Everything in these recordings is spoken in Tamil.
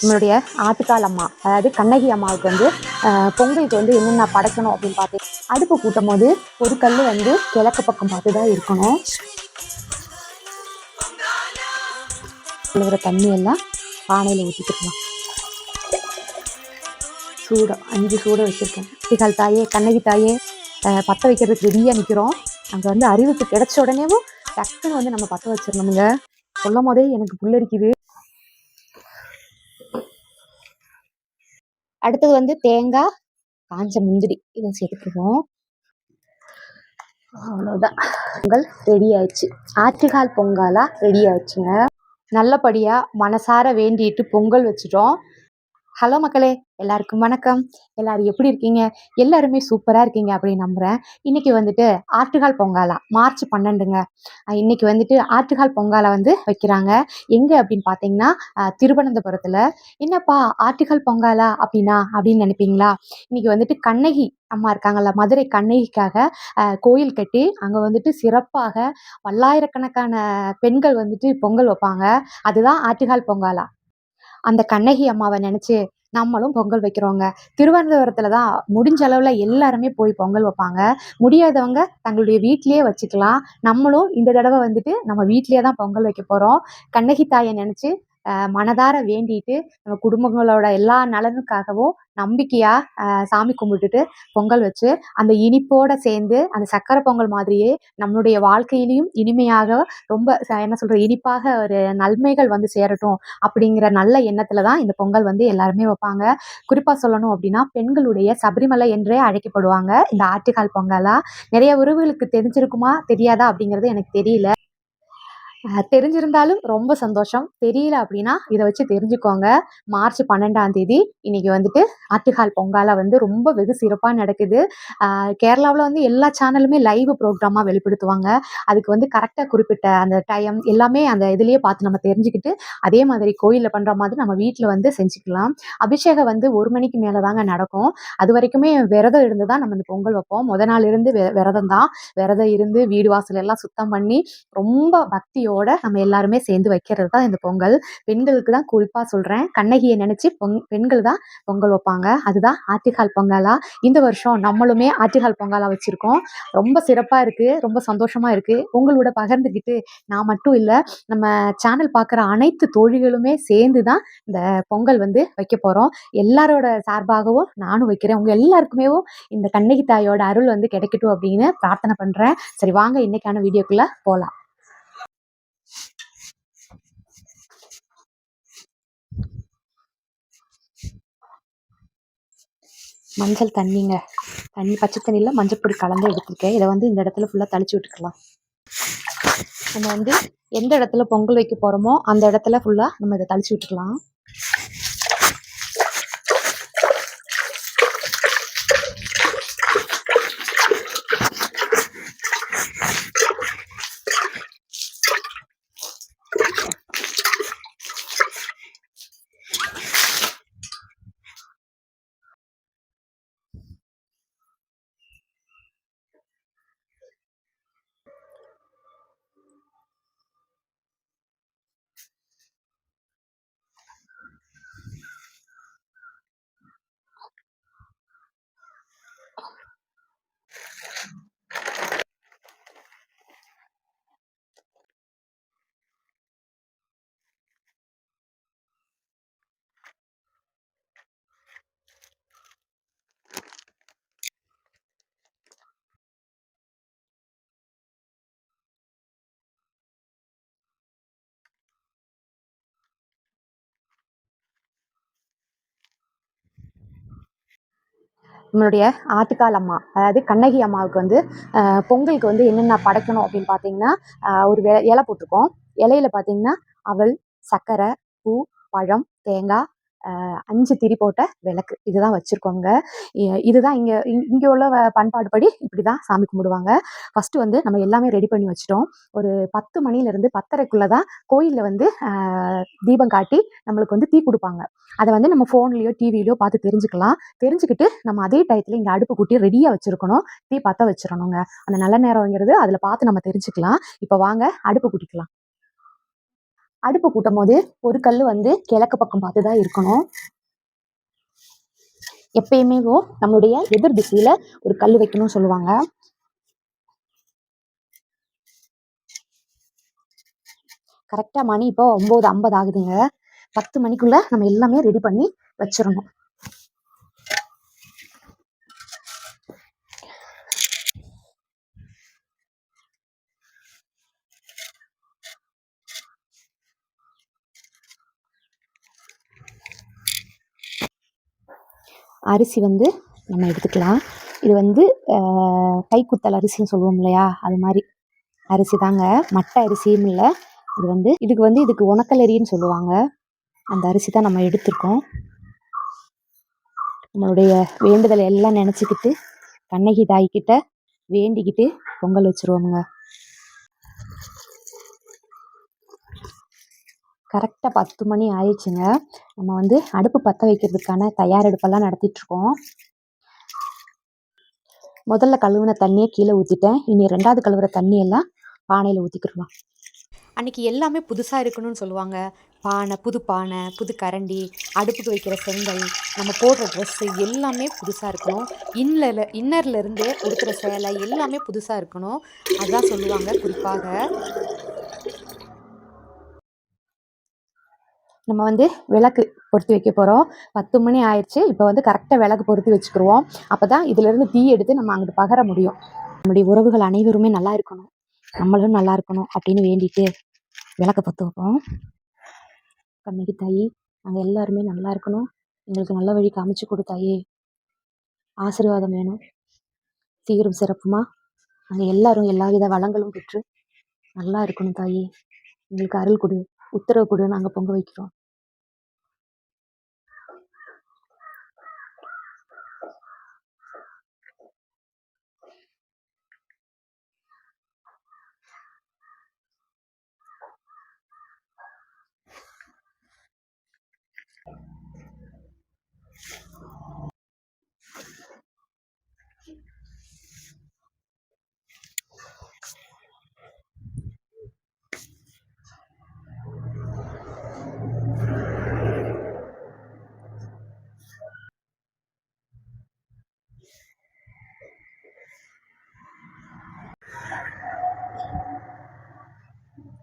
நம்மளுடைய ஆட்டுக்கால் அம்மா அதாவது கண்ணகி அம்மாவுக்கு வந்து பொங்கலுக்கு வந்து என்னென்ன படைக்கணும் அப்படின்னு பார்த்து அடுப்பு கூட்டும் போது ஒரு கல் வந்து கிழக்கு பக்கம் பார்த்து தான் இருக்கணும். இருக்கிற தண்ணி எல்லாம் பானையில் ஊற்றிக்கலாம் சூடம் அஞ்சு சூடம் வச்சுருக்கேன். குட்டிகால் தாயே கண்ணகி தாயே பற்ற வைக்கிறதுக்கு ரெடியாக நிற்கிறோம் அங்கே வந்து அறிவுக்கு கிடைச்ச உடனேவும் டக்குன்னு வந்து நம்ம பற்ற வச்சிடணுமுங்க. சொல்லும் போதே எனக்கு புல்லரிக்குது. அடுத்தது வந்து தேங்காய் காஞ்ச முந்திரி. இதை சேர்த்துக்குவோம். அவ்வளோதான் பொங்கல் ரெடி ஆயிடுச்சு. ஆற்றுகால் பொங்கலா? ரெடி ஆயிடுச்சுங்க. நல்லபடியாக மனசார வேண்டிட்டு பொங்கல் வச்சுட்டோம். ஹலோ மக்களே. எல்லாருக்கும் வணக்கம். எல்லாரும் எப்படி இருக்கீங்க? எல்லாருமே சூப்பராக இருக்கீங்க அப்படின்னு நம்புகிறேன் இன்னைக்கு வந்துட்டு ஆற்றுகால் பொங்காலா? மார்ச் பன்னெண்டுங்க. இன்னைக்கு வந்துட்டு ஆற்றுகால் பொங்கலை வந்து வைக்கிறாங்க. எங்கே அப்படின்னு பார்த்தீங்கன்னா திருவனந்தபுரத்தில். என்னப்பா ஆற்றுகால் பொங்காலா அப்படின்னா அப்படின்னு நினைப்பீங்களா? இன்னைக்கு வந்துட்டு கண்ணகி அம்மா இருக்காங்கல்ல மதுரை கண்ணகிக்காக கோயில் கட்டி அங்கே வந்துட்டு சிறப்பாக பல்லாயிரக்கணக்கான பெண்கள் வந்துட்டு பொங்கல் வைப்பாங்க. அதுதான் ஆற்றுகால் பொங்காலா. அந்த கண்ணகி அம்மாவை நினச்சி நம்மளும் பொங்கல் வைக்கிறோங்க. திருவனந்தபுரத்தில் தான் முடிஞ்ச அளவில் எல்லாருமே போய் பொங்கல் வைப்பாங்க. முடியாதவங்க தங்களுடைய வீட்டிலேயே வச்சுக்கலாம். நம்மளும் இந்த தடவை வந்துட்டு நம்ம வீட்டிலேயே தான் பொங்கல் வைக்க போகிறோம் கண்ணகி தாயை நினச்சி மனதார வேண்டிட்டு நம்ம குடும்பங்களோட எல்லா நலனுக்காகவும் நம்பிக்கையாக சாமி கும்பிட்டுட்டு பொங்கல் வச்சு அந்த இனிப்போட சேர்ந்து அந்த சக்கரை பொங்கல் மாதிரியே நம்மளுடைய வாழ்க்கையிலையும் இனிமையாக ரொம்ப ச- என்ன சொல்ற இனிப்பாக ஒரு நன்மைகள் வந்து சேரட்டும் அப்படிங்கிற நல்ல எண்ணத்துல தான் இந்த பொங்கல் வந்து எல்லாருமே வைப்பாங்க. குறிப்பா சொல்லணும் அப்படின்னா பெண்களுடைய சபரிமலை என்றே அழைக்கப்படுவாங்க. இந்த ஆட்டுக்கால் பொங்கலா? நிறைய உறவுகளுக்கு தெரிஞ்சிருக்குமா? தெரியாதா? அப்படிங்கிறது எனக்கு தெரியல. தெரிஞ்சிருந்தாலும் ரொம்ப சந்தோஷம். தெரியல அப்படின்னா இதை வச்சு தெரிஞ்சுக்கோங்க. மார்ச் பன்னெண்டாம் தேதி இன்னைக்கு வந்துட்டு ஆட்டுகால் பொங்கால வந்து ரொம்ப வெகு சிறப்பாக நடக்குது. கேரளாவில் வந்து எல்லா சேனலுமே லைவ் ப்ரோக்ராமாக வெளிப்படுத்துவாங்க. அதுக்கு வந்து கரெக்டாக குறிப்பிட்ட அந்த டைம் எல்லாமே அந்த இதுலேயே பார்த்து நம்ம தெரிஞ்சுக்கிட்டு அதே மாதிரி கோயிலில் பண்ணுற மாதிரி நம்ம வீட்டில் வந்து செஞ்சுக்கலாம். அபிஷேகம் வந்து ஒரு மணிக்கு மேலே தாங்க நடக்கும். அது வரைக்குமே விரதம் இருந்து தான் நம்ம இந்த பொங்கல் வைப்போம். முத நாள் இருந்து வெ- விரதம் தான். விரதம் இருந்து வீடு வாசல் எல்லாம் சுத்தம் பண்ணி ரொம்ப பக்தியோ பக்தியோட நம்ம எல்லாருமே சேர்ந்து வைக்கிறது தான் இந்த பொங்கல். பெண்களுக்கு தான் குறிப்பாக சொல்கிறேன் கண்ணகியை நினச்சி பொங் பெண்கள் தான் பொங்கல் வைப்பாங்க. அதுதான் ஆட்டுக்கால் பொங்கலா? இந்த வருஷம் நம்மளுமே ஆட்டுக்கால் பொங்கலா வச்சுருக்கோம். ரொம்ப சிறப்பாக இருக்குது ரொம்ப சந்தோஷமாக இருக்குது உங்களோட பகிர்ந்துக்கிட்டு நான் மட்டும் இல்லை நம்ம சேனல் பார்க்குற அனைத்து தோழிகளுமே சேர்ந்து தான் இந்த பொங்கல் வந்து வைக்க போகிறோம் எல்லாரோட சார்பாகவும் நானும் வைக்கிறேன். உங்கள் எல்லாருக்குமே இந்த கண்ணகி தாயோட அருள் வந்து கிடைக்கட்டும் அப்படின்னு பிரார்த்தனை பண்ணுறேன் சரி வாங்க இன்னைக்கான வீடியோக்குள்ளே போகலாம் மஞ்சள் தண்ணிங்க. தண்ணி பச்சை தண்ணியில் மஞ்சள் பொடி கலந்து எடுத்துருக்கேன். இதை வந்து இந்த இடத்துல ஃபுல்லாக தளிச்சு விட்டுக்கலாம். நம்ம வந்து எந்த இடத்துல பொங்கல் வைக்க போகிறோமோ அந்த இடத்துல ஃபுல்லாக நம்ம இதை தளிச்சு விட்டுக்கலாம். நம்மளுடைய ஆட்டுக்கால் அம்மா அதாவது கண்ணகி அம்மாவுக்கு வந்து பொங்கலுக்கு வந்து என்னென்ன படைக்கணும் அப்படின்னு பார்த்தீங்கன்னா ஒரு வே- இலை போட்டிருக்கோம். இலையில பார்த்தீங்கன்னா அவல் சர்க்கரை பூ பழம் தேங்காய் அஞ்சு திரி போட்ட விளக்கு. இதுதான் வச்சுருக்கோங்க. இதுதான் இங்கே இங்கே உள்ள வ- பண்பாடுபடி இப்படி தான் சாமி கும்பிடுவாங்க. ஃபஸ்ட்டு வந்து நம்ம எல்லாமே ரெடி பண்ணி வச்சிட்டோம். ஒரு பத்து மணிலேருந்து பத்தரைக்குள்ளே தான் கோயிலில் வந்து தீபம் காட்டி நம்மளுக்கு வந்து தீ கொடுப்பாங்க. அதை வந்து நம்ம ஃபோன்லேயோ டிவிலையோ பார்த்து தெரிஞ்சுக்கலாம். தெரிஞ்சுக்கிட்டு நம்ம அதே டயத்தில் இங்கே அடுப்பு கூட்டி ரெடியாக வச்சுருக்கணும். தீ பத்த வச்சிடணுங்க. அந்த நல்ல நேரங்கிறது அதில் பார்த்து நம்ம தெரிஞ்சுக்கலாம். இப்போ வாங்க அடுப்பு கூட்டிக்கலாம். அடுப்பு கூட்டும் போது ஒரு கல் வந்து கிழக்கு பக்கம் பார்த்து தான் இருக்கணும். எப்பயுமே நம்மளுடைய எதிர் திசையில ஒரு கல் வைக்கணும்னு சொல்லுவாங்க. கரெக்டா மணி இப்போ ஒன்பது ஐம்பது ஆகுதுங்க. பத்து மணிக்குள்ள நம்ம எல்லாமே ரெடி பண்ணி வச்சிடணும். அரிசி வந்து நம்ம எடுத்துக்கலாம். இது வந்து கைக்குத்தல் அரிசின்னு சொல்லுவோம் இல்லையா? அது மாதிரி அரிசி தாங்க. மட்டை அரிசியும் இல்லை. இது வந்து இதுக்கு வந்து இதுக்கு உணக்கலரின்னு சொல்லுவாங்க. அந்த அரிசி தான் நம்ம எடுத்திருக்கோம். நம்மளுடைய வேண்டுதலை எல்லாம் நினச்சிக்கிட்டு கண்ணகி தாய்கிட்ட வேண்டிக்கிட்டு பொங்கல் வச்சுருவோமுங்க. கரெக்டாக பத்து மணி ஆயிடுச்சுங்க. நம்ம வந்து அடுப்பு பற்ற வைக்கிறதுக்கான தயாரெடுப்பெல்லாம் நடத்திட்டுருக்கோம். முதல்ல கழுவுன தண்ணியை கீழே ஊற்றிட்டேன் இனி ரெண்டாவது கழுவுற தண்ணியெல்லாம் பானையில் ஊற்றிக்கிடலாம் அன்றைக்கி எல்லாமே புதுசாக இருக்கணும்னு சொல்லுவாங்க. பானை புது பானை புது கரண்டி அடுப்புக்கு வைக்கிற செங்கல் நம்ம போடுற ட்ரெஸ்ஸு எல்லாமே புதுசாக இருக்கணும். இன்னில் இன்னர்லேருந்து கொடுக்குற சேலை எல்லாமே புதுசாக இருக்கணும். அதுதான் சொல்லுவாங்க குறிப்பாக. நம்ம வந்து விளக்கு பொருத்தி வைக்க போகிறோம் பத்து மணி ஆயிடுச்சு. இப்போ வந்து கரெக்டாக விளக்கு பொருத்தி வச்சுக்கிருவோம். அப்போ தான் இதிலேருந்து தீ எடுத்து நம்ம அங்கிட்டு பகர முடியும். நம்முடைய உறவுகள் அனைவருமே நல்லா இருக்கணும். நம்மளும் நல்லா இருக்கணும் அப்படின்னு வேண்டிட்டு விளக்க பற்ற வைப்போம். கண்ணகி தாயி நாங்கள் எல்லாருமே நல்லா இருக்கணும். எங்களுக்கு நல்ல வழி காமிச்சு கொடுத்தாயே ஆசீர்வாதம் வேணும். சீரும் சிறப்புமா? நாங்கள் எல்லாரும் எல்லா வித வளங்களும் பெற்று நல்லா இருக்கணும் தாயி. எங்களுக்கு அருள் கொடு உத்தரவு கொடு நாங்கள் பொங்க வைக்கிறோம்.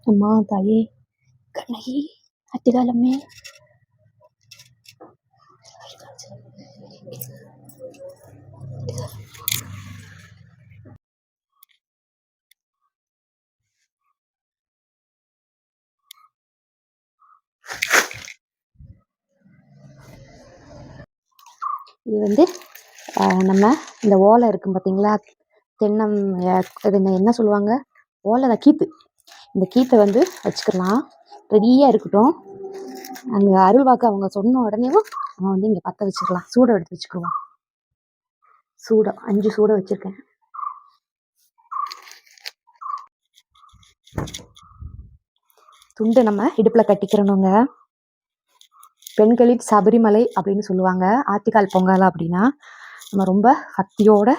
அம்மா தாயே கண்ணகி அத்திகாலம்மே இது வந்து நம்ம இந்த ஓலை இருக்கும் பார்த்தீங்களா தென்னம் இது என்ன சொல்லுவாங்க? ஓலை தான் கீத்து. இந்த கீத்தை வந்து வச்சுக்கலாம். ரெடியாக இருக்கட்டும். அங்கே அருள்வாக்கு அவங்க சொன்ன உடனேவும் நம்ம வந்து இங்கே பற்ற வச்சுக்கலாம். சூடை எடுத்து வச்சுக்குவோம். சூடம் அஞ்சு சூடை வச்சுருக்கேன். துண்டு நம்ம இடுப்பில் கட்டிக்கிறணுங்க. பெண்களின் சபரிமலை அப்படின்னு சொல்லுவாங்க. ஆத்திக்கால் பொங்கல் அப்படின்னா நம்ம ரொம்ப சக்தியோடு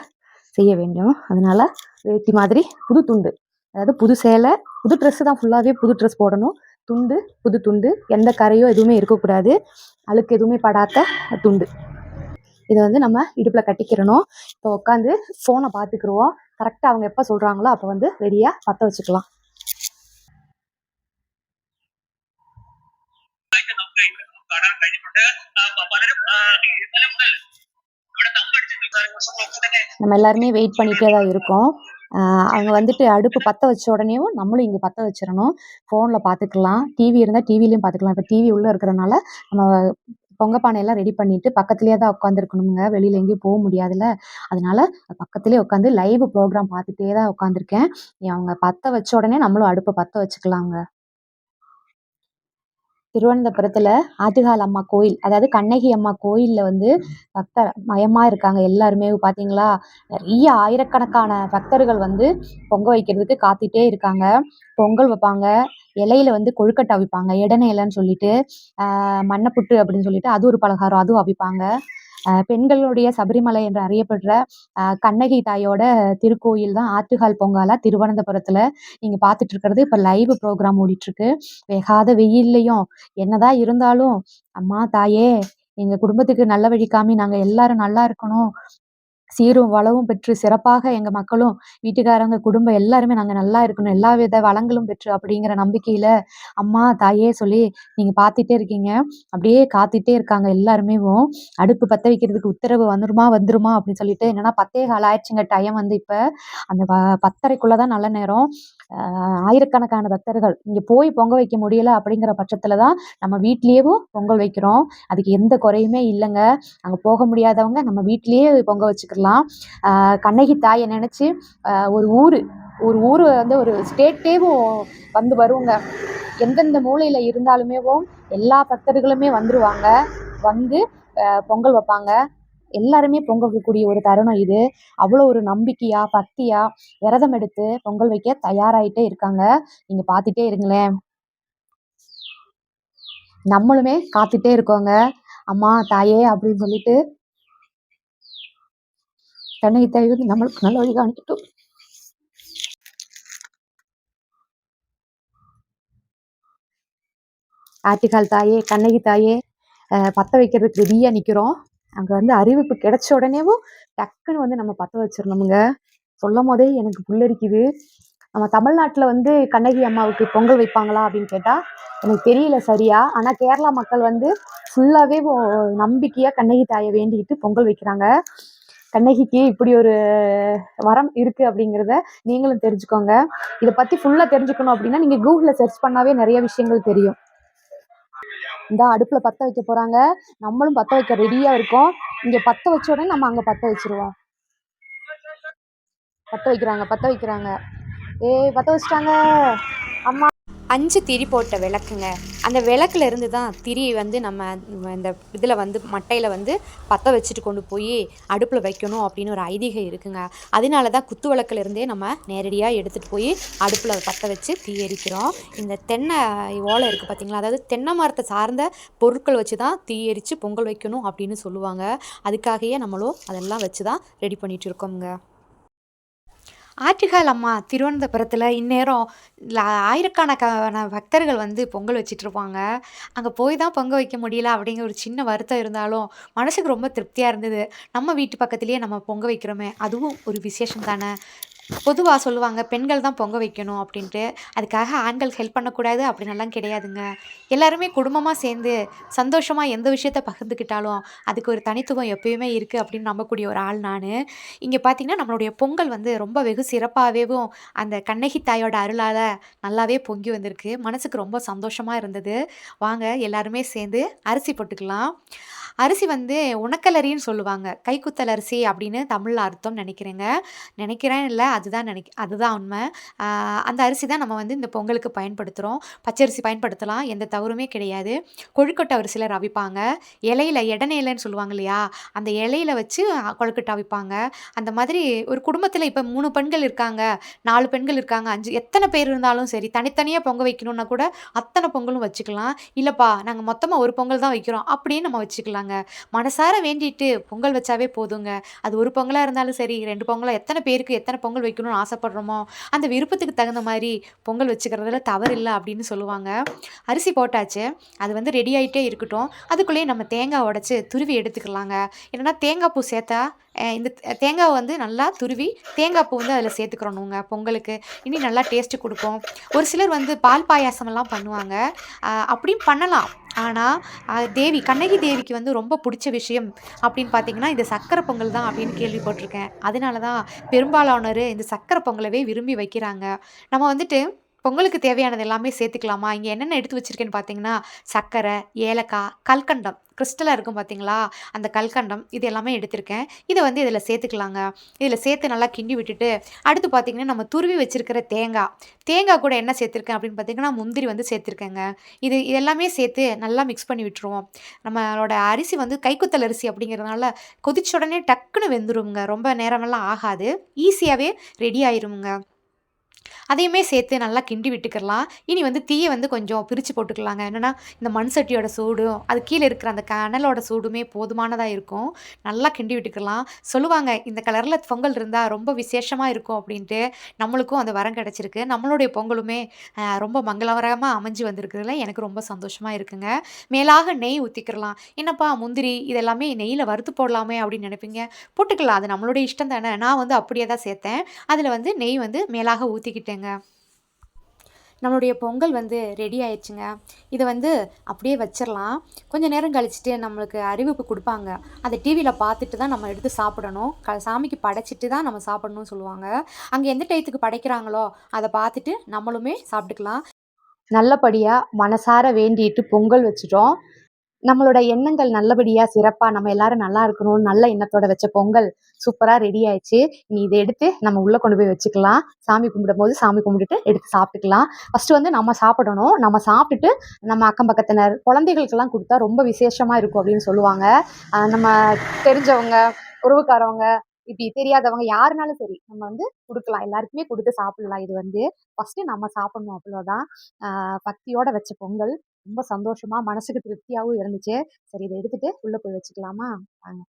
செய்ய வேண்டும். அதனால வேட்டி மாதிரி புது துண்டு அதாவது புது சேலை புது ட்ரெஸ்ஸு தான் ஃபுல்லாகவே புது ட்ரெஸ் போடணும். துண்டு புது துண்டு. எந்த கரையோ எதுவுமே இருக்கக்கூடாது. அழுக்கு எதுவுமே படாத துண்டு. இதை வந்து நம்ம இடுப்பில் கட்டிக்கிறணும். இப்போ உட்காந்து ஃபோனை பார்த்துக்குருவோம். கரெக்டாக அவங்க எப்போ சொல்கிறாங்களோ அப்போ வந்து ரெடியாக பற்ற வச்சுக்கலாம். நம்ம எல்லாருமே வெயிட் பண்ணிட்டே தான் இருக்கோம். அவங்க வந்துட்டு அடுப்பு பற்ற வச்ச உடனேயும் நம்மளும் இங்கே பற்ற வச்சிடணும். ஃபோனில் பார்த்துக்கலாம் டிவி இருந்தால் டிவிலையும் பார்த்துக்கலாம் இப்போ டிவி உள்ளே இருக்கிறனால நம்ம பொங்க பானையெல்லாம் ரெடி பண்ணிட்டு பக்கத்துலேயே தான் உட்காந்துருக்கணுங்க வெளியில் எங்கேயும் போக முடியாதுல்ல. அதனால பக்கத்துலேயே உட்காந்து லைவ் ப்ரோக்ராம் பார்த்துட்டே தான் உட்காந்துருக்கேன் அவங்க பற்ற வச்ச உடனே நம்மளும் அடுப்பை பற்ற வச்சுக்கலாங்க. திருவனந்தபுரத்தில் ஆத்துகால் அம்மா கோயில் அதாவது கண்ணகி அம்மா கோயிலில் வந்து பக்தர் மயமாக இருக்காங்க எல்லாருமே. பார்த்தீங்களா நிறைய ஆயிரக்கணக்கான பக்தர்கள் வந்து பொங்க வைக்கிறதுக்கு காத்திட்டே இருக்காங்க. பொங்கல் வைப்பாங்க. இலையில வந்து கொழுக்கட்டை அவிப்பாங்க. இடனை இலைன்னு சொல்லிட்டு மண்ணை புட்டு அப்படின்னு சொல்லிட்டு அது ஒரு பலகாரம் அதுவும் அவிப்பாங்க. பெண்களுடைய சபரிமலை என்று அறியப்படுற அஹ் கண்ணகி தாயோட திருக்கோயில் தான் ஆற்றுகால் பொங்காலா திருவனந்தபுரத்தில் நீங்கள் பார்த்துட்டு இருக்கிறது இப்போ லைவ் ப்ரோக்ராம் ஓடிட்டுருக்கு வேகாத வெயில்லையும் என்னதான் இருந்தாலும் அம்மா தாயே எங்கள் குடும்பத்துக்கு நல்ல வழி காமி நாங்கள் எல்லாரும் நல்லா இருக்கணும். சீரும் வளவும் பெற்று சிறப்பாக எங்க மக்களும், வீட்டுக்காரங்க, குடும்பம் எல்லாருமே நாங்க நல்லா இருக்கணும். எல்லா வித வளங்களும் பெற்று அப்படிங்கிற நம்பிக்கையில, அம்மா, தாயே சொல்லி நீங்க பார்த்துட்டே இருக்கீங்க. அப்படியே காத்துட்டே இருக்காங்க எல்லாருமேவும். அடுப்பு பத்த வைக்கிறதுக்கு உத்தரவு வந்துருமா, வந்துருமா அப்படின்னு சொல்லிட்டு என்னன்னா 10:15 ஆயிடுச்சுங்க டைம் வந்து இப்ப. அந்த ப 10:30க்குள்ள தான் நல்ல நேரம். ஆயிரக்கணக்கான பக்தர்கள் இங்க போய் பொங்க வைக்க முடியல அப்படிங்கிற பட்சத்தில் தான் நம்ம வீட்லயேவும் பொங்கல் வைக்கிறோம். அதுக்கு எந்த குறையுமே இல்லைங்க அங்க போக முடியாதவங்க நம்ம வீட்லயே பொங்க வச்சுக்கலாம். அ கண்ணகி தாயை நினச்சி ஒரு ஊர் ஒரு ஊர் வந்து ஒரு ஸ்டேட்டேவும் வந்து வருங்க. எந்தெந்த மூலையில் இருந்தாலுமேவும் எல்லா பக்தர்களுமே வந்துருவாங்க. வந்து பொங்கல் வைப்பாங்க எல்லாருமே பொங்க வைக்கக்கூடிய ஒரு தருணம் இது. அவ்வளோ ஒரு நம்பிக்கையா, பக்தியா, விரதம் எடுத்து பொங்கல் வைக்க தயாராகிட்டே இருக்காங்க. நீங்க பார்த்துட்டே இருங்களேன். நம்மளுமே காத்துட்டே இருக்கோங்க. அம்மா, தாயே அப்படின்னு சொல்லிட்டு. கண்ணகி தாய் வந்து நம்மளுக்கு நல்ல வழி காமிக்கட்டும். ஆட்டுக்கால் தாயே, கண்ணகி தாயே, பற்ற பத்த வைக்கிறதுக்கு ரெடியா நிக்கிறோம். அங்க வந்து அறிவிப்பு கிடைச்ச உடனேவும் டக்குன்னு வந்து நம்ம பத்த சொல்லும் போதே எனக்கு புல்லரிக்குது. நம்ம தமிழ்நாட்டுல வந்து கண்ணகி அம்மாவுக்கு பொங்கல் வைப்பாங்களா அப்படின்னு கேட்டா, எனக்கு தெரியல சரியா. ஆனா கேரளா மக்கள் வந்து ஃபுல்லாவே நம்பிக்கையாக நம்பிக்கையா கண்ணகி தாயை வேண்டிக்கிட்டு பொங்கல் வைக்கிறாங்க. கண்ணகிக்கு இப்படி ஒரு வரம் இருக்கு அப்படிங்கிறத நீங்களும் தெரிஞ்சுக்கோங்க. இத பத்தி ஃபுல்லா தெரிஞ்சுக்கணும் அப்படின்னா, நீங்க கூகுள்ல சர்ச் பண்ணாவே நிறைய விஷயங்கள் தெரியும். இந்தா அடுப்புல பத்த வைக்க போறாங்க. நம்மளும் பத்த வைக்க ரெடியா இருக்கோம். இங்க பத்த வச்ச உடனே நம்ம அங்க பத்த வச்சிருவோம் பத்த வைக்கிறாங்க, பத்த வைக்கிறாங்க. ஏய் பத்த வச்சிட்டாங்க அம்மா அஞ்சு திரி போட்ட விளக்குங்க. அந்த விளக்குல இருந்து தான் திரி வந்து நம்ம இந்த இதில் வந்து மட்டையில் வந்து பற்ற வச்சுட்டு கொண்டு போய் அடுப்பில் வைக்கணும் அப்படின்னு ஒரு ஐதீகம் இருக்குங்க. அதனால தான் குத்து விளக்குலேருந்தே நம்ம நேரடியாக எடுத்துகிட்டு போய் அடுப்பில் பற்ற வச்சு தீ எரிக்கிறோம். இந்த தென்னை ஓலை இருக்குது பார்த்தீங்களா, அதாவது தென்னை மரத்தை சார்ந்த பொருட்கள் வச்சு தான் தீ எரித்து பொங்கல் வைக்கணும் அப்படின்னு சொல்லுவாங்க. அதுக்காகவே நம்மளும் அதெல்லாம் வச்சு தான் ரெடி பண்ணிகிட்டு இருக்கோங்க ஆற்றுகால் அம்மா திருவனந்தபுரத்தில் இந்நேரம் ல ஆயிரக்கணக்கான பக்தர்கள் வந்து பொங்கல் வச்சுட்ருப்பாங்க. அங்கே போய் தான் பொங்கல் வைக்க முடியல அப்படிங்கிற ஒரு சின்ன வருத்தம் இருந்தாலும், மனசுக்கு ரொம்ப திருப்தியாக இருந்தது. நம்ம வீட்டு பக்கத்திலேயே நம்ம பொங்க வைக்கிறோமே, அதுவும் ஒரு விசேஷம் தானே. பொதுவாக சொல்லுவாங்க, பெண்கள் தான் பொங்க வைக்கணும் அப்படின்ட்டு. அதுக்காக ஆண்கள் ஹெல்ப் பண்ணக்கூடாது அப்படின்னெல்லாம் கிடையாதுங்க. எல்லாருமே குடும்பமாக சேர்ந்து சந்தோஷமாக எந்த விஷயத்த பகிர்ந்துக்கிட்டாலும், அதுக்கு ஒரு தனித்துவம் எப்பயுமே இருக்குது அப்படின்னு நம்பக்கூடிய ஒரு ஆள் நான் இங்கே பார்த்தீங்கன்னா, நம்மளுடைய பொங்கல் வந்து ரொம்ப வெகு சிறப்பாகவும் அந்த கண்ணகி தாயோட அருளால் நல்லாவே பொங்கி வந்திருக்கு. மனசுக்கு ரொம்ப சந்தோஷமாக இருந்தது. வாங்க எல்லாருமே சேர்ந்து அரிசி போட்டுக்கலாம். அரிசி வந்து உணக்கலரின்னு சொல்லுவாங்க. கைக்குத்தல் அரிசி அப்படின்னு தமிழில் அர்த்தம் நினைக்கிறேங்க நினைக்கிறேன் இல்லை அதுதான் நினைக்க அதுதான் உண்மை அந்த அரிசி தான் நம்ம வந்து இந்த பொங்கலுக்கு பயன்படுத்துகிறோம் பச்சரிசி பயன்படுத்தலாம். எந்த தவறுமே கிடையாது. கொழுக்கட்டை அரிசியில் ரவிப்பாங்க அவிப்பாங்க. இலையில எடனே இலைன்னு சொல்லுவாங்க இல்லையா? அந்த இலையில வச்சு கொழுக்கட்டை அவிப்பாங்க. அந்த மாதிரி ஒரு குடும்பத்தில் இப்போ மூணு பெண்கள் இருக்காங்க, நாலு பெண்கள் இருக்காங்க, அஞ்சு எத்தனை பேர் இருந்தாலும் சரி, தனித்தனியாக பொங்க வைக்கணும்னா கூட அத்தனை பொங்கலும் வச்சுக்கலாம். இல்லைப்பா நாங்கள் மொத்தமாக ஒரு பொங்கல் தான் வைக்கிறோம் அப்படின்னு நம்ம வச்சுக்கலாம் சொல்கிறாங்க மனசார வேண்டிட்டு பொங்கல் வச்சாவே போதுங்க. அது ஒரு பொங்கலாக இருந்தாலும் சரி, ரெண்டு பொங்கலாக எத்தனை பேருக்கு எத்தனை பொங்கல் வைக்கணும்னு ஆசைப்படுறோமோ, அந்த விருப்பத்துக்கு தகுந்த மாதிரி பொங்கல் வச்சுக்கிறதுல இல்லை அப்படின்னு சொல்லுவாங்க. அரிசி போட்டாச்சு. அது வந்து ரெடி ஆகிட்டே இருக்கட்டும். அதுக்குள்ளேயே நம்ம தேங்காய் உடச்சி துருவி எடுத்துக்கலாங்க. என்னன்னா தேங்காய் பூ சேர்த்தா இந்த தேங்காவை வந்து நல்லா துருவி, தேங்காய் பூ வந்து அதில் சேர்த்துக்கிறணுங்க பொங்கலுக்கு. இனி நல்லா டேஸ்ட்டு கொடுக்கும் ஒரு சிலர் வந்து பால் பாயாசமெல்லாம் பண்ணுவாங்க. அப்படியும் பண்ணலாம். ஆனால் தேவி கண்ணகி தேவிக்கு வந்து ரொம்ப பிடிச்ச விஷயம் அப்படின்னு பார்த்தீங்கன்னா, இந்த சக்கரை பொங்கல் தான் அப்படின்னு கேள்விப்பட்டிருக்கேன் அதனால தான் பெரும்பாலானோர் இந்த சக்கரை பொங்கலவே விரும்பி வைக்கிறாங்க. நம்ம வந்துட்டு பொங்கலுக்கு தேவையானது எல்லாமே சேர்த்துக்கலாமா? இங்கே என்னென்ன எடுத்து வச்சிருக்கேன்னு பார்த்தீங்கன்னா, சர்க்கரை, ஏலக்காய், கல்கண்டம் கிறிஸ்டலாக இருக்கும் பார்த்தீங்களா? அந்த கல்கண்டம் இது எல்லாமே எடுத்திருக்கேன். இதை வந்து இதில் சேர்த்துக்கலாங்க. இதில் சேர்த்து நல்லா கிண்டி விட்டுட்டு, அடுத்து பார்த்தீங்கன்னா, நம்ம துருவி வச்சுருக்கிற தேங்காய். தேங்காய் கூட என்ன சேர்த்துருக்கேன் அப்படின்னு பார்த்தீங்கன்னா, முந்திரி வந்து சேர்த்துருக்கேங்க. இது இதெல்லாமே சேர்த்து நல்லா மிக்ஸ் பண்ணி விட்டுருவோம். நம்மளோட அரிசி வந்து கைக்குத்தல் அரிசி அப்படிங்கிறதுனால, கொதிச்ச உடனே டக்குன்னு வெந்துருங்க. ரொம்ப நேரமெல்லாம் ஆகாது. ஈஸியாகவே ரெடி ஆயிருமுங்க. அதையுமே சேர்த்து நல்லா கிண்டி விட்டுக்கிடலாம் இனி வந்து தீயை வந்து கொஞ்சம் பிரித்து போட்டுக்கலாங்க. என்னென்னா இந்த மண் சட்டியோட சூடும் அது கீழே இருக்கிற அந்த கனலோட சூடுமே போதுமானதாக இருக்கும். நல்லா கிண்டி விட்டுக்கலாம். சொல்லுவாங்க இந்த கலரில் பொங்கல் இருந்தால் ரொம்ப விசேஷமாக இருக்கும் அப்படின்ட்டு. நம்மளுக்கும் அந்த வரம் கிடச்சிருக்கு. நம்மளுடைய பொங்கலுமே ரொம்ப மங்களகரமாக அமைஞ்சு வந்திருக்கிறதுல எனக்கு ரொம்ப சந்தோஷமாக இருக்குங்க. மேலாக நெய் ஊற்றிக்கிறலாம் என்னப்பா முந்திரி இதெல்லாமே நெய்யில் வறுத்து போடலாமே அப்படின்னு நினைப்பீங்க? போட்டுக்கலாம். அது நம்மளுடைய இஷ்டம் தானே. நான் வந்து அப்படியே தான் சேர்த்தேன். அதில் வந்து நெய் வந்து மேலாக ஊற்றிக்கிட்டேன் ஊற்றிக்கிட்டேங்க நம்மளுடைய பொங்கல் வந்து ரெடி ஆயிடுச்சுங்க. இதை வந்து அப்படியே வச்சிடலாம். கொஞ்சம் நேரம் கழிச்சிட்டு நம்மளுக்கு அறிவிப்பு கொடுப்பாங்க. அதை டிவியில் பார்த்துட்டு தான் நம்ம எடுத்து சாப்பிடணும். க சாமிக்கு படைச்சிட்டு தான் நம்ம சாப்பிடணும்னு சொல்லுவாங்க. அங்கே எந்த டயத்துக்கு படைக்கிறாங்களோ அதை பார்த்துட்டு நம்மளுமே சாப்பிட்டுக்கலாம். நல்லபடியாக மனசார வேண்டிட்டு பொங்கல் வச்சுட்டோம். நம்மளோட எண்ணங்கள் நல்லபடியாக சிறப்பாக நம்ம எல்லாரும் நல்லா இருக்கணும் நல்ல எண்ணத்தோட வச்ச பொங்கல் சூப்பராக ரெடி ஆயிடுச்சு. நீ இதை எடுத்து நம்ம உள்ளே கொண்டு போய் வச்சுக்கலாம். சாமி கும்பிடும் போது சாமி கும்பிட்டுட்டு எடுத்து சாப்பிட்டுக்கலாம். ஃபஸ்ட்டு வந்து நம்ம சாப்பிடணும். நம்ம சாப்பிட்டுட்டு நம்ம அக்கம் பக்கத்தினர் குழந்தைகளுக்கெல்லாம் கொடுத்தா ரொம்ப விசேஷமாக இருக்கும் அப்படின்னு சொல்லுவாங்க. நம்ம தெரிஞ்சவங்க உறவுக்காரவங்க இப்படி தெரியாதவங்க யாருனாலும் சரி நம்ம வந்து கொடுக்கலாம். எல்லாருக்குமே கொடுத்து சாப்பிடலாம். இது வந்து ஃபர்ஸ்ட் நம்ம சாப்பிடணும் அவ்வளோதான் பக்தியோட வச்ச பொங்கல். ரொம்ப சந்தோஷமா மனசுக்கு திருப்தியாகவும் இருந்துச்சு. சரி இதை எடுத்துட்டு உள்ள போய் வச்சுக்கலாமா? வாங்க.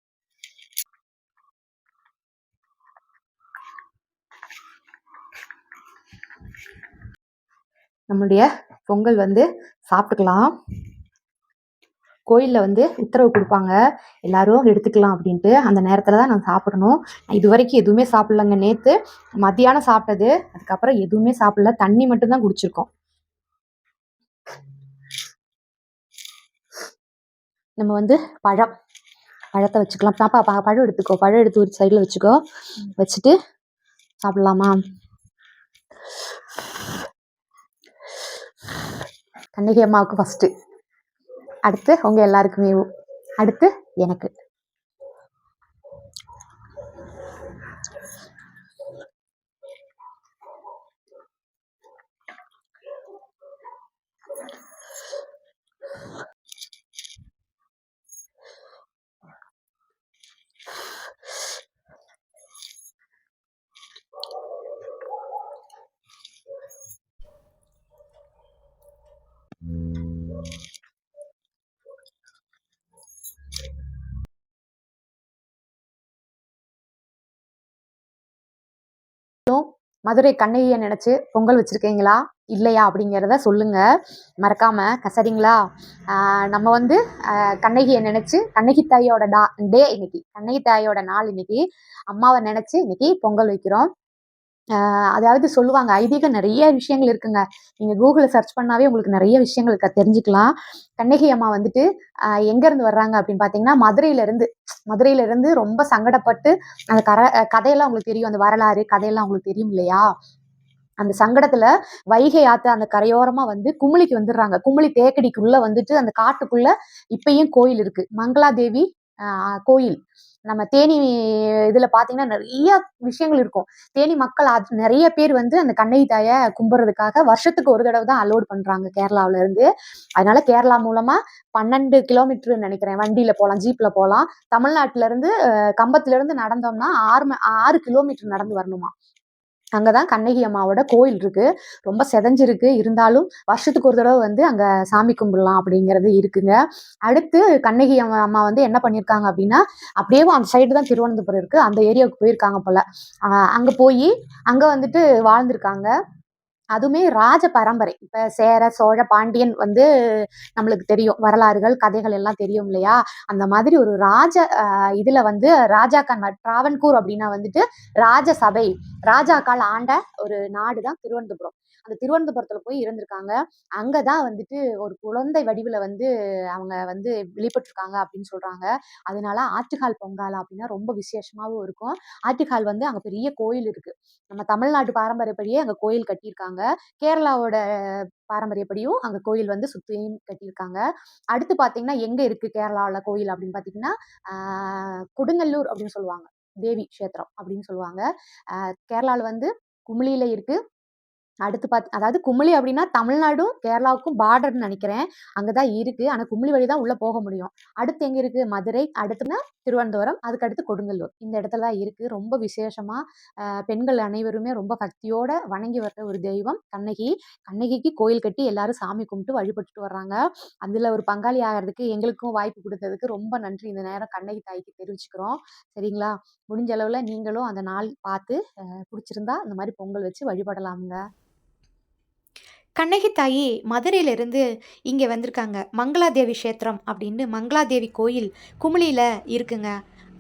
நம்மளுடைய பொங்கல் வந்து சாப்பிட்டுக்கலாம். கோயிலில் வந்து உத்தரவு கொடுப்பாங்க. எல்லாரும் எடுத்துக்கலாம் அப்படின்ட்டு அந்த நேரத்தில் தான் நான் சாப்பிடணும். இது வரைக்கும் எதுவுமே சாப்பிடலங்க. நேற்று மத்தியானம் சாப்பிட்டது. அதுக்கப்புறம் எதுவுமே சாப்பிடல. தண்ணி மட்டும்தான் குடிச்சிருக்கோம். நம்ம வந்து பழம் பழத்தை வச்சுக்கலாம். பாப்பா பா பழம் எடுத்துக்கோ. பழம் எடுத்து ஒரு சைடில் வச்சுக்கோ. வச்சுட்டு சாப்பிடலாமா? கண்ணகி அம்மாவுக்கு ஃபஸ்ட்டு அடுத்து உங்கள் எல்லாருக்குமே அடுத்து எனக்கு. மதுரை கண்ணகியை நினச்சி பொங்கல் வச்சுருக்கீங்களா? இல்லையா? அப்படிங்கிறத சொல்லுங்க. மறக்காம சரிங்களா நம்ம வந்து கண்ணகியை நினச்சி கண்ணகி தாயோட டா டே இன்னைக்கு. கண்ணகி தாயோட நாள் இன்னைக்கு. அம்மாவை நினச்சி இன்னைக்கு பொங்கல் வைக்கிறோம். அதாவது சொல்லுவாங்க ஐதீகம் நிறைய விஷயங்கள் இருக்குங்க. நீங்கள் கூகுளில் சர்ச் பண்ணாவே உங்களுக்கு நிறைய விஷயங்கள் க- தெரிஞ்சுக்கலாம். கண்ணகி அம்மா வந்துட்டு எங்கேருந்து வர்றாங்க அப்படின்னு பார்த்தீங்கன்னா மதுரையிலேருந்து. மதுரையிலேருந்து ரொம்ப சங்கடப்பட்டு அந்த கர கதையெல்லாம் உங்களுக்கு தெரியும். அந்த வரலாறு கதையெல்லாம் உங்களுக்கு தெரியும் இல்லையா? அந்த சங்கடத்துல வைகை ஆத்து அந்த கரையோரமா வந்து குமிளிக்கு வந்துடுறாங்க. கும்பலி தேக்கடிக்குள்ள வந்துட்டு அந்த காட்டுக்குள்ள இப்பயும் கோயில் இருக்கு. மங்களா தேவி கோயில். நம்ம தேனி இதில் பார்த்தீங்கன்னா நிறைய விஷயங்கள் இருக்கும். தேனி மக்கள் அது நிறைய பேர் வந்து அந்த கண்ணகி தாயை கும்புறதுக்காக வருஷத்துக்கு ஒரு தடவை தான் அலோட் பண்றாங்க கேரளாவிலேருந்து அதனால கேரளா மூலமா பன்னெண்டு கிலோமீட்டர் நினைக்கிறேன். வண்டியில போகலாம் ஜீப்பில் போகலாம் தமிழ்நாட்டிலேருந்து இருந்து கம்பத்துல இருந்து நடந்தோம்னா ஆறு ஆறு கிலோமீட்டர் நடந்து வரணுமா. அங்கதான் கண்ணகி அம்மாவோட கோயில் இருக்கு. ரொம்ப செதஞ்சிருக்கு. இருந்தாலும் வருஷத்துக்கு ஒரு தடவை வந்து அங்க சாமி கும்பிடலாம் அப்படிங்கிறது இருக்குங்க. அடுத்து கண்ணகி அம்மா அம்மா வந்து என்ன பண்ணியிருக்காங்க அப்படின்னா அப்படியே அந்த சைடு தான் திருவனந்தபுரம் இருக்கு. அந்த ஏரியாவுக்கு போயிருக்காங்க போல. அங்கே அங்க போய் அங்க வந்துட்டு வாழ்ந்திருக்காங்க. அதுவுமே ராஜ பரம்பரை. இப்ப சேர சோழ பாண்டியன் வந்து நம்மளுக்கு தெரியும். வரலாறுகள் கதைகள் எல்லாம் தெரியும் இல்லையா? அந்த மாதிரி ஒரு ராஜ இதில் இதுல வந்து ராஜாக்கள் ந- டிராவன்கூர் அப்படின்னா வந்துட்டு ராஜசபை ராஜாக்கால் ஆண்ட ஒரு நாடு தான் திருவனந்தபுரம். அந்த திருவனந்தபுரத்துல போய் இருந்திருக்காங்க. அங்கதான் வந்துட்டு ஒரு குழந்தை வடிவுல வந்து அவங்க வந்து வெளிப்பட்டிருக்காங்க அப்படின்னு சொல்றாங்க. அதனால ஆற்றுக்கால் பொங்காலா அப்படின்னா ரொம்ப விசேஷமாவும் இருக்கும். ஆற்றுக்கால் வந்து அங்க பெரிய கோயில் இருக்கு. நம்ம தமிழ்நாட்டு பாரம்பரியப்படியே அங்க கோயில் கட்டியிருக்காங்க. கேரளாவோட பாரம்பரியப்படியும் அங்க கோயில் வந்து சுத்தியும் கட்டியிருக்காங்க. அடுத்து பாத்தீங்கன்னா எங்க இருக்கு கேரளாவில் கோயில் அப்படின்னு பாத்தீங்கன்னா கொடுங்கல்லூர் அப்படின்னு சொல்லுவாங்க. தேவி க்ஷேத்திரம் அப்படின்னு சொல்லுவாங்க. கேரளாவில் வந்து குமிளியில இருக்கு. அடுத்து பார்த்து அதாவது குமிழி அப்படின்னா தமிழ்நாடும், கேரளாவுக்கும் பார்டர்னு நினைக்கிறேன் அங்கே தான் இருக்கு. ஆனா குமிழி வழி தான் உள்ள போக முடியும். அடுத்து எங்க இருக்கு? மதுரை, அடுத்துனா திருவனந்தபுரம், அதுக்கடுத்து கொடுங்கல்லூர். இந்த இடத்துல தான் இருக்கு. ரொம்ப விசேஷமா பெண்கள் அனைவருமே ரொம்ப பக்தியோட வணங்கி வர்ற ஒரு தெய்வம் கண்ணகி. கண்ணகிக்கு கோயில் கட்டி எல்லாரும் சாமி கும்பிட்டு வழிபட்டுட்டு வர்றாங்க. அதுல ஒரு பங்காளி ஆகிறதுக்கு எங்களுக்கும் வாய்ப்பு கொடுத்ததுக்கு ரொம்ப நன்றி இந்த நேரம் கண்ணகி தாய்க்கு தெரிவிச்சுக்கிறோம். சரிங்களா? முடிஞ்ச அளவுல நீங்களும் அந்த நாள் பார்த்து பிடிச்சிருந்தா இந்த மாதிரி பொங்கல் வச்சு வழிபடலாம்ங்க. கண்ணகி தாயி மதுரையிலிருந்து இங்கே வந்திருக்காங்க. மங்களாதேவி க்ஷேத்திரம் அப்படின்னு மங்களாதேவி கோயில் குமுளியில இருக்குங்க.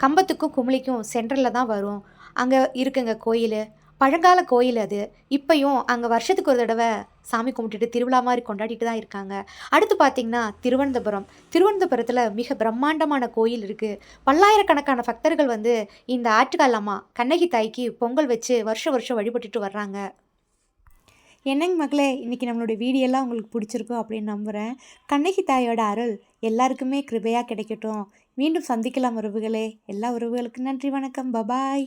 கம்பத்துக்கும், குமுளிக்கும் சென்ட்ரலில் தான் வரும். அங்கே இருக்குங்க கோயில் பழங்கால கோயில் அது. இப்பையும் அங்கே வருஷத்துக்கு ஒரு தடவை சாமி கும்பிட்டுட்டு திருவிழா மாதிரி கொண்டாடிட்டு தான் இருக்காங்க. அடுத்து பார்த்திங்கன்னா திருவனந்தபுரம். திருவனந்தபுரத்தில் மிக பிரம்மாண்டமான கோயில் இருக்குது பல்லாயிரக்கணக்கான பக்தர்கள் வந்து இந்த ஆற்றுக்கால் அம்மா கண்ணகி தாய்க்கு பொங்கல் வச்சு வருஷம் வருஷம் வழிபட்டுட்டு வர்றாங்க. என்னங்க மகளே இன்றைக்கி நம்மளுடைய வீடியோலாம் உங்களுக்கு பிடிச்சிருக்கோம் அப்படின்னு நம்புறேன். கண்ணகி தாயோட அருள் எல்லாருக்குமே கிருபையா கிடைக்கட்டும். மீண்டும் சந்திக்கலாம் உறவுகளே! எல்லா உறவுகளுக்கும் நன்றி, வணக்கம். பபாய்.